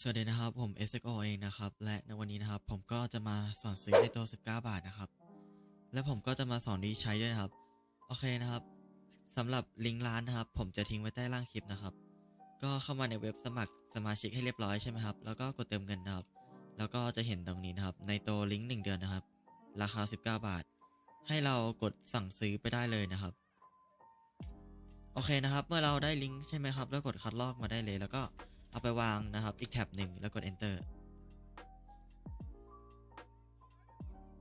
สวัสดีนะครับ ผม SXO เองนะครับ และในวันนี้นะครับ ผมก็จะมาสอนซื้อในตัว 19 บาทนะครับ และผมก็จะมาสอนวิธีใช้ด้วยนะครับ โอเคนะครับสำหรับลิงก์ร้านนะครับ ผมจะทิ้งไว้ใต้ล่างคลิปนะครับ ก็เข้ามาในเว็บสมัครสมาชิกให้เรียบร้อยใช่ไหมครับ แล้วก็กดเติมเงินนะครับ แล้วก็จะเห็นตรงนี้นะครับ ในตัวลิงก์1เดือนนะครับ ราคา 19 บาท ให้เรากดสั่งซื้อไปได้เลยนะครับ โอเคนะครับ เมื่อเราได้ลิงก์ใช่ไหมครับ แล้วกดคัดลอกมาได้เลย แล้วก็ เอาไปวางนะครับอีกแท็บหนึ่งแล้วกด enter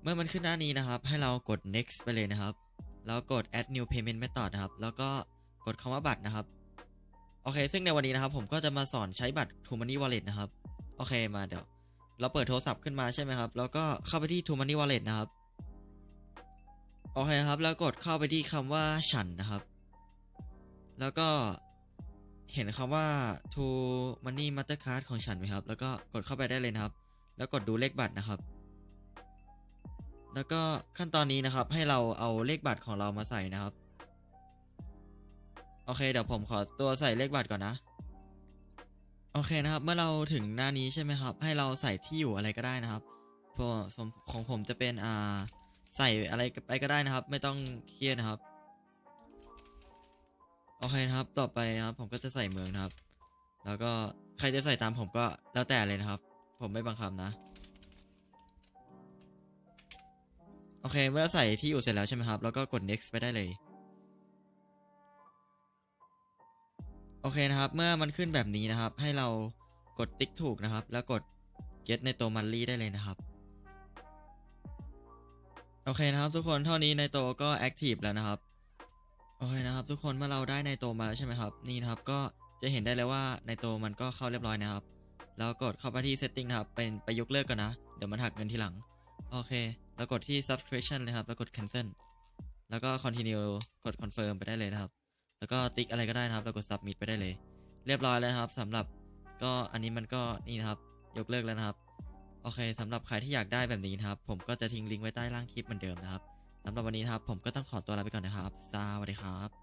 เมื่อมันขึ้นหน้านี้นะครับ ให้เรากด next ไปเลยนะครับ แล้วกด add new payment method นะครับ แล้วก็กดคำว่าบัตรนะครับ โอเค ซึ่งในวันนี้นะครับ ผมก็จะมาสอนใช้บัตร True Money Wallet นะครับ โอเค มาเดี๋ยว เราเปิดโทรศัพท์ขึ้นมาใช่ไหมครับ แล้วก็เข้าไปที่ True Money Wallet นะครับ โอเคครับ แล้วกดเข้าไปที่คำว่าฉันนะครับ แล้วก็ เห็นคำว่า to money mastercard ของฉันไหมครับ แล้วก็กดเข้าไปได้เลยนะครับ แล้วกดดูเลขบัตรนะครับ แล้วก็ขั้นตอนนี้นะครับให้เราเอาเลขบัตรของเรามาใส่นะครับ โอเคเดี๋ยวผมขอตัวใส่เลขบัตรก่อนนะ โอเคนะครับ เมื่อเราถึงหน้านี้ใช่ไหมครับ ให้เราใส่ที่อยู่อะไรก็ได้นะครับของผมจะเป็นอ่าใส่อะไรไปก็ได้นะครับ ไม่ต้องเครียดนะครับ โอเคนะครับ ต่อไปนะครับ ผมก็จะใส่เมืองนะครับ แล้วก็ใครจะใส่ตามผมก็แล้วแต่เลยนะครับ ผมไม่บังคับนะ โอเค เมื่อใส่ที่อยู่เสร็จแล้วใช่ไหมครับ แล้วก็กด next ไปได้เลย โอเคนะครับ เมื่อมันขึ้นแบบนี้นะครับ ให้เรากดติ๊กถูกนะครับ แล้วกด get ในตัวมันลี่ได้เลยนะครับ โอเคนะครับ ทุกคน เท่านี้ในตัวก็ active แล้วนะครับ โอเคนะครับ ทุกคนเมื่อเราได้ในโตมาแล้วใช่ไหมครับนี่นะครับก็จะเห็นได้เลยว่าในโตมันก็เข้าเรียบร้อยนะครับแล้วกดเข้าไปที่ setting นะครับเป็นไปยกเลิกก่อนนะเดี๋ยวมันหักเงินทีหลังโอเค แล้วกดที่ subscription เลยครับแล้วกด cancel แล้วก็ continue กด confirm ไปได้เลยนะครับ แล้วก็ติ๊กอะไรก็ได้นะครับ แล้วกด submit ไปได้เลย เรียบร้อยแล้วครับสำหรับก็อันนี้มันก็นี่นะครับยกเลิกแล้วนะครับ โอเคสำหรับใครที่อยากได้แบบนี้นะครับ ผมก็จะทิ้งลิงก์ไว้ใต้ล่างคลิปเหมือนเดิมนะครับ สำหรับวันนี้ครับผมก็ต้องขอตัวลาไปก่อนนะครับสวัสดีครับ